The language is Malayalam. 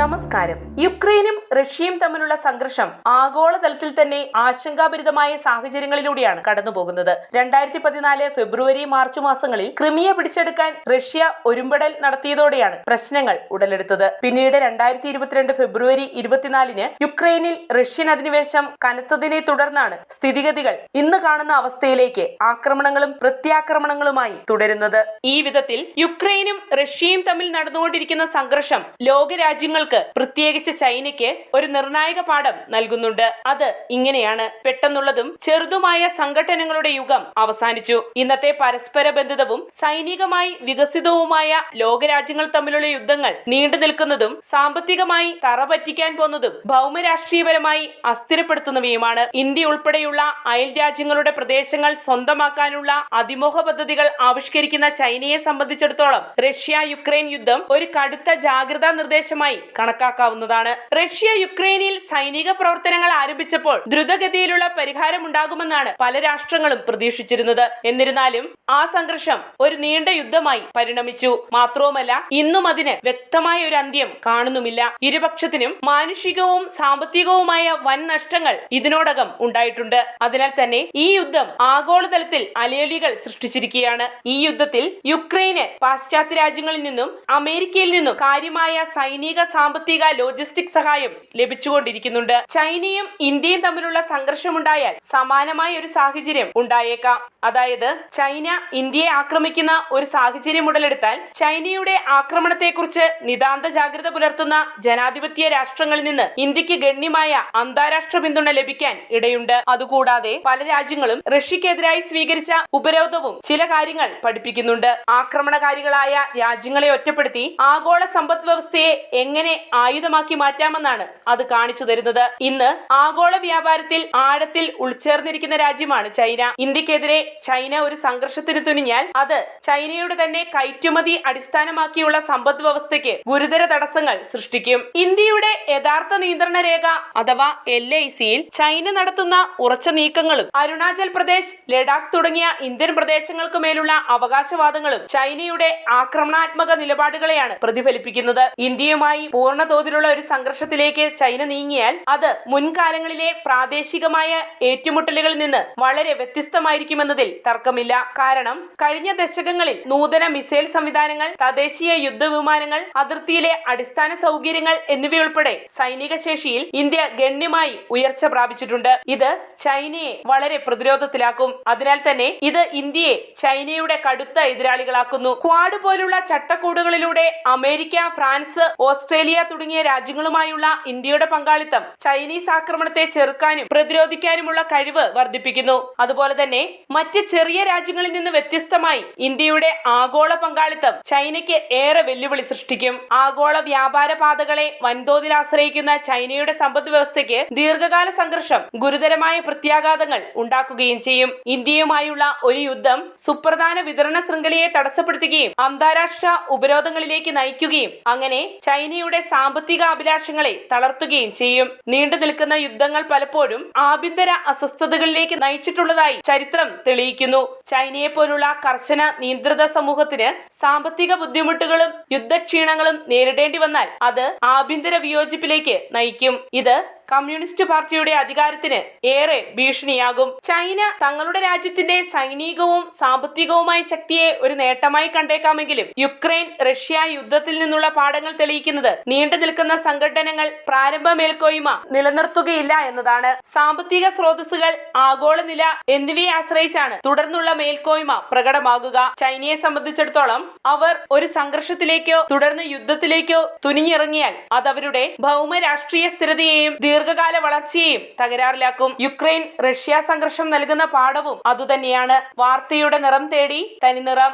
നമസ്കാരം. യുക്രൈനും റഷ്യയും തമ്മിലുള്ള സംഘർഷം ആഗോളതലത്തിൽ തന്നെ ആശങ്കാഭരിതമായ സാഹചര്യങ്ങളിലൂടെയാണ് കടന്നുപോകുന്നത്. രണ്ടായിരത്തി പതിനാല് ഫെബ്രുവരി മാർച്ച് മാസങ്ങളിൽ ക്രിമിയ പിടിച്ചെടുക്കാൻ റഷ്യ ഒരുമ്പടൽ നടത്തിയതോടെയാണ് പ്രശ്നങ്ങൾ ഉടലെടുത്തത്. പിന്നീട് രണ്ടായിരത്തി ഇരുപത്തിരണ്ട് ഫെബ്രുവരി ഇരുപത്തിനാലിന് യുക്രൈനിൽ റഷ്യൻ അധിനിവേശം കനത്തതിനെ തുടർന്നാണ് സ്ഥിതിഗതികൾ ഇന്ന് കാണുന്ന അവസ്ഥയിലേക്ക് ആക്രമണങ്ങളും പ്രത്യാക്രമണങ്ങളുമായി തുടരുന്നത്. ഈ വിധത്തിൽ യുക്രൈനും റഷ്യയും തമ്മിൽ നടന്നുകൊണ്ടിരിക്കുന്ന സംഘർഷം ലോകരാജ്യങ്ങൾക്ക് പ്രത്യേകിച്ച് ചൈനയ്ക്ക് ഒരു നിർണായക പാഠം നൽകുന്നുണ്ട്. അത് ഇങ്ങനെയാണ്. പെട്ടെന്നുള്ളതും ചെറുതുമായ സംഘടനകളുടെ യുഗം അവസാനിച്ചു. ഇന്നത്തെ പരസ്പര ബന്ധിതവും സൈനികമായി വികസിതവുമായ ലോകരാജ്യങ്ങൾ തമ്മിലുള്ള യുദ്ധങ്ങൾ നീണ്ടു നിൽക്കുന്നതും സാമ്പത്തികമായി തറ പറ്റിക്കാൻ പോന്നതും ഭൗമരാഷ്ട്രീയപരമായി അസ്ഥിരപ്പെടുത്തുന്നവയുമാണ്. ഇന്ത്യ ഉൾപ്പെടെയുള്ള അയൽ രാജ്യങ്ങളുടെ പ്രദേശങ്ങൾ സ്വന്തമാക്കാനുള്ള അതിമോഹ പദ്ധതികൾ ആവിഷ്കരിക്കുന്ന ചൈനയെ സംബന്ധിച്ചിടത്തോളം റഷ്യ യുക്രൈൻ യുദ്ധം ഒരു കടുത്ത ജാഗ്രതാ നിർദ്ദേശമായി കണക്കാക്കാവുന്നതാണ്. റഷ്യ യുക്രൈനിൽ സൈനിക പ്രവർത്തനങ്ങൾ ആരംഭിച്ചപ്പോൾ ദ്രുതഗതിയിലുള്ള പരിഹാരമുണ്ടാകുമെന്നാണ് പല രാഷ്ട്രങ്ങളും പ്രതീക്ഷിച്ചിരുന്നത്. എന്നിരുന്നാലും ആ സംഘർഷം ഒരു നീണ്ട യുദ്ധമായി പരിണമിച്ചു. മാത്രവുമല്ല ഇന്നും അതിന് വ്യക്തമായ ഒരു അന്ത്യം കാണുന്നുമില്ല. ഇരുപക്ഷത്തിനും മാനുഷികവും സാമ്പത്തികവുമായ വൻ നഷ്ടങ്ങൾ ഇതിനോടകം ഉണ്ടായിട്ടുണ്ട്. അതിനാൽ തന്നെ ഈ യുദ്ധം ആഗോളതലത്തിൽ അലയൊലികൾ സൃഷ്ടിച്ചിരിക്കുകയാണ്. ഈ യുദ്ധത്തിൽ യുക്രൈന് പാശ്ചാത്യ രാജ്യങ്ങളിൽ നിന്നും അമേരിക്കയിൽ നിന്നും കാര്യമായ സൈനിക സാമ്പത്തിക ലോജിസ്റ്റിക് സഹായം ലഭിച്ചുകൊണ്ടിരിക്കുന്നുണ്ട്. ചൈനയും ഇന്ത്യയും തമ്മിലുള്ള സംഘർഷമുണ്ടായാൽ സമാനമായ ഒരു സാഹചര്യം ഉണ്ടായേക്കാം. അതായത് ചൈന ഇന്ത്യയെ ആക്രമിക്കുന്ന ഒരു സാഹചര്യം ഉടലെടുത്താൽ ചൈനയുടെ ആക്രമണത്തെക്കുറിച്ച് നിതാന്ത ജാഗ്രത പുലർത്തുന്ന ജനാധിപത്യ രാഷ്ട്രങ്ങളിൽ നിന്ന് ഇന്ത്യയ്ക്ക് ഗണ്യമായ അന്താരാഷ്ട്ര പിന്തുണ ലഭിക്കാൻ ഇടയുണ്ട്. അതുകൂടാതെ പല രാജ്യങ്ങളും റഷ്യക്കെതിരായി സ്വീകരിച്ച ഉപരോധവും ചില കാര്യങ്ങൾ പഠിപ്പിക്കുന്നുണ്ട്. ആക്രമണകാരികളായ രാജ്യങ്ങളെ ഒറ്റപ്പെടുത്തി ആഗോള സമ്പദ് വ്യവസ്ഥയെ എങ്ങനെ ആയുധമാക്കി മാറ്റാമെന്നാണ് അത് കാണിച്ചു തരുന്നത്. ഇന്ന് ആഗോള വ്യാപാരത്തിൽ ആഴത്തിൽ ഉൾച്ചേർന്നിരിക്കുന്ന രാജ്യമാണ് ചൈന. ഇന്ത്യക്കെതിരെ ചൈന ഒരു സംഘർഷത്തിന് തുനിഞ്ഞാൽ അത് ചൈനയുടെ തന്നെ കയറ്റുമതി അടിസ്ഥാനമാക്കിയുള്ള സമ്പദ് വ്യവസ്ഥയ്ക്ക് ഗുരുതര തടസ്സങ്ങൾ സൃഷ്ടിക്കും. ഇന്ത്യയുടെ യഥാർത്ഥ നിയന്ത്രണ രേഖ അഥവാ എൽ ഐ സിയിൽ ചൈന നടത്തുന്ന ഉറച്ച നീക്കങ്ങളും അരുണാചൽ പ്രദേശ് ലഡാക്ക് തുടങ്ങിയ ഇന്ത്യൻ പ്രദേശങ്ങൾക്ക് മേലുള്ള അവകാശവാദങ്ങളും ചൈനയുടെ ആക്രമണാത്മക നിലപാടുകളെയാണ് പ്രതിഫലിപ്പിക്കുന്നത്. ഇന്ത്യയുമായി പൂർണ തോതിലുള്ള ഒരു സംഘർഷത്തിലേക്ക് ചൈന നീങ്ങിയാൽ അത് മുൻകാലങ്ങളിലെ പ്രാദേശികമായ ഏറ്റുമുട്ടലുകളിൽ നിന്ന് വളരെ വ്യത്യസ്തമായിരിക്കുമെന്നതിൽ തർക്കമില്ല. കാരണം കഴിഞ്ഞ ദശകങ്ങളിൽ നൂതന മിസൈൽ സംവിധാനങ്ങൾ തദ്ദേശീയ യുദ്ധവിമാനങ്ങൾ അതിർത്തിയിലെ അടിസ്ഥാന സൗകര്യങ്ങൾ എന്നിവയുൾപ്പെടെ സൈനിക ശേഷിയിൽ ഇന്ത്യ ഗണ്യമായി ഉയർച്ച പ്രാപിച്ചിട്ടുണ്ട്. ഇത് ചൈനയെ വളരെ പ്രതിരോധത്തിലാക്കും. അതിനാൽ തന്നെ ഇത് ഇന്ത്യയെ ചൈനയുടെ കടുത്ത എതിരാളികളാക്കുന്നു. ക്വാഡ് പോലുള്ള ചട്ടക്കൂടുകളിലൂടെ അമേരിക്ക ഫ്രാൻസ് ഓസ്ട്രേലിയ തുടങ്ങിയ രാജ്യങ്ങളുമായുള്ള ഇന്ത്യയുടെ പങ്കാളിത്തം ചൈനീസ് ആക്രമണത്തെ ചെറുക്കാനും പ്രതിരോധിക്കാനുമുള്ള കഴിവ് വർദ്ധിപ്പിക്കുന്നു. അതുപോലെ തന്നെ മറ്റ് ചെറിയ രാജ്യങ്ങളിൽ നിന്ന് വ്യത്യസ്തമായി ഇന്ത്യയുടെ ആഗോള പങ്കാളിത്തം ചൈനയ്ക്ക് ഏറെ വെല്ലുവിളി സൃഷ്ടിക്കും. ആഗോള വ്യാപാര പാതകളെ വൻതോതിൽ ആശ്രയിക്കുന്ന ചൈനയുടെ സമ്പദ് വ്യവസ്ഥയ്ക്ക് ദീർഘകാല സംഘർഷം ഗുരുതരമായ പ്രത്യാഘാതങ്ങൾ ഉണ്ടാക്കുകയും ചെയ്യും. ഇന്ത്യയുമായുള്ള ഒരു യുദ്ധം സുപ്രധാന വിതരണ ശൃംഖലയെ തടസ്സപ്പെടുത്തുകയും അന്താരാഷ്ട്ര ഉപരോധങ്ങളിലേക്ക് നയിക്കുകയും അങ്ങനെ ചൈനയുടെ സാമ്പത്തിക അഭിലാഷങ്ങളെ തളർത്തുകയും ചെയ്യും. നീണ്ടു നിൽക്കുന്ന യുദ്ധങ്ങൾ പലപ്പോഴും ആഭ്യന്തര അസ്വസ്ഥതകളിലേക്ക് നയിച്ചിട്ടുള്ളതായി ചരിത്രം തെളിയിക്കുന്നു. ചൈനയെ പോലുള്ള കർശന നിയന്ത്രിത സമൂഹത്തിന് സാമ്പത്തിക ബുദ്ധിമുട്ടുകളും യുദ്ധക്ഷീണങ്ങളും നേരിടേണ്ടി വന്നാൽ അത് ആഭ്യന്തര വിയോജിപ്പിലേക്ക് നയിക്കും. ഇത് കമ്മ്യൂണിസ്റ്റ് പാർട്ടിയുടെ അധികാരത്തിന് ഏറെ ഭീഷണിയാകും. ചൈന തങ്ങളുടെ രാജ്യത്തിന്റെ സൈനികവും സാമ്പത്തികവുമായ ശക്തിയെ ഒരു നേട്ടമായി കണ്ടേക്കാമെങ്കിലും യുക്രൈൻ റഷ്യ യുദ്ധത്തിൽ നിന്നുള്ള പാഠങ്ങൾ തെളിയിക്കുന്നത് നീണ്ടു നിൽക്കുന്ന സംഘടനകൾ പ്രാരംഭ മേൽക്കോയ്മ നിലനിർത്തുകയില്ല എന്നതാണ്. സാമ്പത്തിക സ്രോതസ്സുകൾ ആഗോള നില എന്നിവയെ ആശ്രയിച്ചാണ് തുടർന്നുള്ള മേൽക്കോയ്മ പ്രകടമാകുക. ചൈനയെ സംബന്ധിച്ചിടത്തോളം അവർ ഒരു സംഘർഷത്തിലേക്കോ തുടർന്ന് യുദ്ധത്തിലേക്കോ തുനിഞ്ഞിറങ്ങിയാൽ അതവരുടെ ഭൗമ രാഷ്ട്രീയ സ്ഥിരതയെയും ദീർഘകാല വളർച്ചയെയും തകരാറിലാക്കും. യുക്രൈൻ റഷ്യ സംഘർഷം നൽകുന്ന പാഠവും അതുതന്നെയാണ് വാർത്തയുടെ നിറം തേടി തനിനിറം.